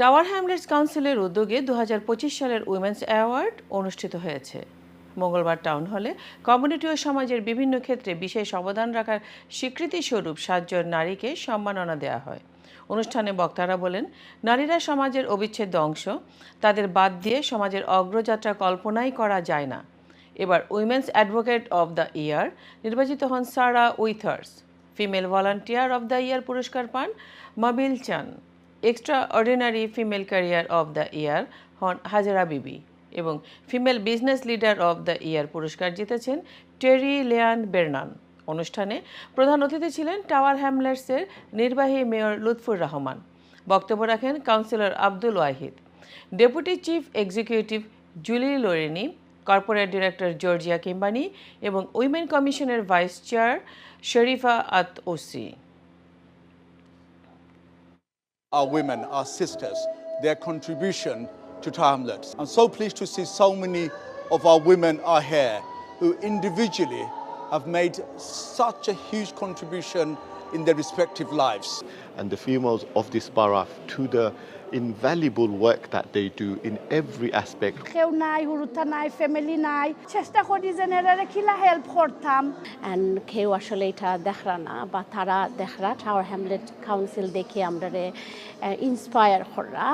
Tower Hamlets কাউন্সিলের উদ্যোগে দু হাজার পঁচিশ সালের উইমেন্স অ্যাওয়ার্ড অনুষ্ঠিত হয়েছে। মঙ্গলবার টাউন হলে কমিউনিটি ও সমাজের বিভিন্ন ক্ষেত্রে বিশেষ অবদান রাখার স্বীকৃতিস্বরূপ সাতজন নারীকে সম্মাননা দেওয়া হয়। অনুষ্ঠানে বক্তারা বলেন, নারীরা সমাজের অবিচ্ছেদ্য অংশ, তাদের বাদ দিয়ে সমাজের অগ্রযাত্রা কল্পনাই করা যায় না। এবার women's advocate of the year নির্বাচিত হন Sara Withers. Female volunteer of the year পুরস্কার পান Mabel Chan. Extraordinary female career of the year হন হাজারা বিবি এবং female business leader of the year পুরস্কার জিতেছেন টেরি লেয়ান বেরনান। অনুষ্ঠানে প্রধান অতিথি ছিলেন টাওয়ার হ্যামলেটসের নির্বাহী মেয়র লুৎফুর রহমান। বক্তব্য রাখেন councillor Abdul Wahid. Deputy chief executive Julie Lorraine, corporate director Georgia কিম্বানি এবং উইমেন কমিশনের ভাইস চেয়ার শরীফা আত ওসি our women, our sisters, their contribution to Hamlets. I'm so pleased to see so many of our women are here who individually have made such a huge contribution in their respective lives. and the females of this borough to the invaluable work that they do in every aspect কেউ নাই হুরুথা নাই family নাই চেষ্টা করি যে নেরারে খিলা help করতাম and কেউ আসলে এটা দেখরা না বা তারা দেখরা টাওয়ার হ্যামলেট কাউন্সিল দেখে আমরা ইন্সপায়ার করা